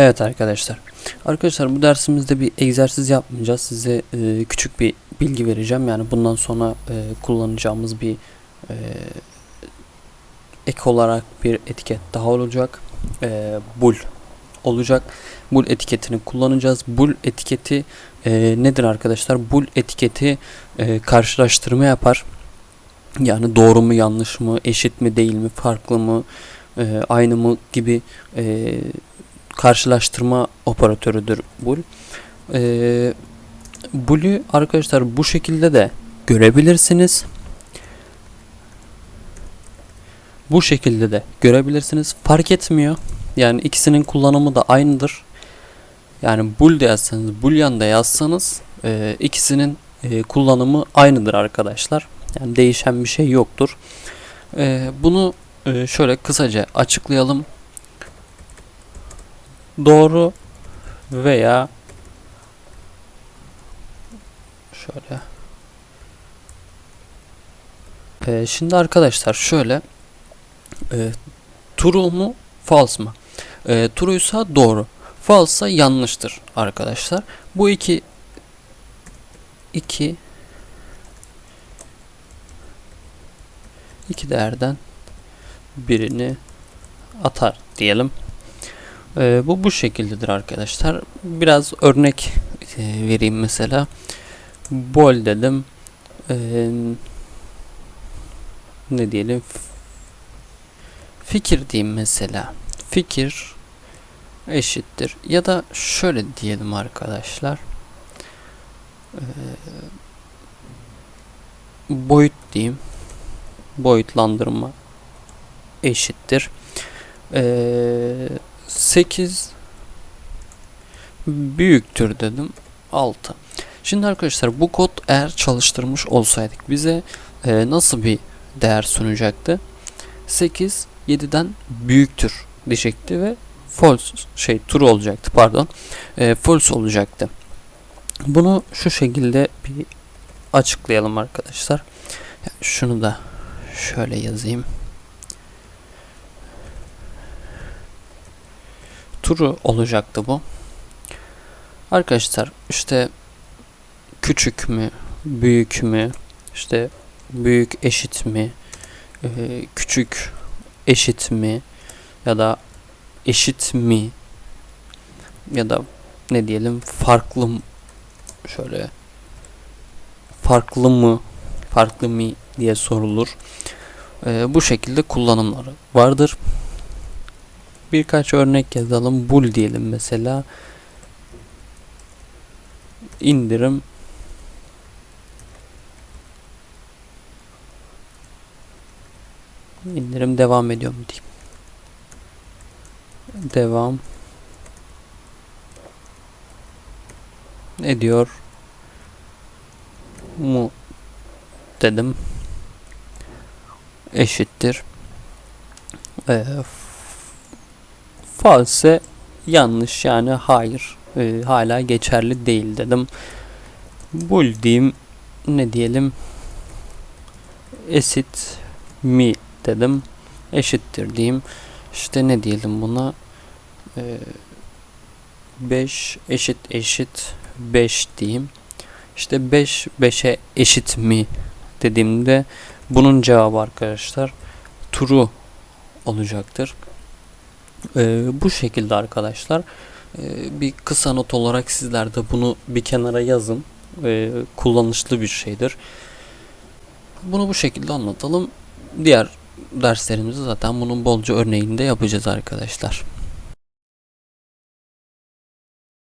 Evet arkadaşlar. Arkadaşlar bu dersimizde bir egzersiz yapmayacağız. Size e, küçük bir bilgi vereceğim. Yani bundan sonra e, kullanacağımız bir e, ek olarak bir etiket daha olacak. E, bul olacak. Bul etiketini kullanacağız. Bul etiketi e, nedir arkadaşlar? Bul etiketi e, karşılaştırma yapar. Yani doğru mu yanlış mı, eşit mi değil mi, farklı mı, e, aynı mı gibi e, karşılaştırma operatörüdür bul. Ee, Bul'ü arkadaşlar bu şekilde de görebilirsiniz. Bu şekilde de görebilirsiniz. Fark etmiyor. Yani ikisinin kullanımı da aynıdır. Yani bul de yazsanız, boolean da yazsanız e, ikisinin e, kullanımı aynıdır arkadaşlar. Yani değişen bir şey yoktur. E, bunu e, şöyle kısaca açıklayalım doğru veya şöyle. Ee, şimdi arkadaşlar şöyle e, true mu false mı? E, true'ysa doğru false'sa yanlıştır arkadaşlar. Bu iki iki iki değerden birini atar diyelim ee, bu bu şekildedir arkadaşlar. Biraz örnek e, vereyim mesela. Bol dedim. Ee, ne diyelim? Fikir diyeyim mesela. Fikir eşittir. Ya da şöyle diyelim arkadaşlar. Ee, boyut diyeyim. Boyutlandırma eşittir. Eee 8 büyüktür dedim 6. Şimdi arkadaşlar bu kod eğer çalıştırmış olsaydık bize e, nasıl bir değer sunacaktı? 8 7'den büyüktür diyecekti ve false şey true olacaktı pardon. E, false olacaktı. Bunu şu şekilde bir açıklayalım arkadaşlar. Şunu da şöyle yazayım. Turu olacaktı bu. Arkadaşlar işte küçük mü, büyük mü, işte büyük eşit mi, e, küçük eşit mi ya da eşit mi ya da ne diyelim farklı mı şöyle farklı mı farklı mı diye sorulur. E, bu şekilde kullanımları vardır birkaç örnek yazalım. Bul diyelim mesela. indirim indirim devam ediyor mu diyeyim. Devam ediyor mu dedim eşittir e, false yanlış yani hayır e, hala geçerli değil dedim. Bul diyeyim ne diyelim eşit mi dedim eşittir diyeyim işte ne diyelim buna 5 e, eşit eşit 5 diyeyim işte 5 5'e eşit mi dediğimde bunun cevabı arkadaşlar true olacaktır. Ee, bu şekilde arkadaşlar. Ee, bir kısa not olarak sizler de bunu bir kenara yazın. Ee, kullanışlı bir şeydir. Bunu bu şekilde anlatalım. Diğer derslerimizde zaten bunun bolca örneğini de yapacağız arkadaşlar.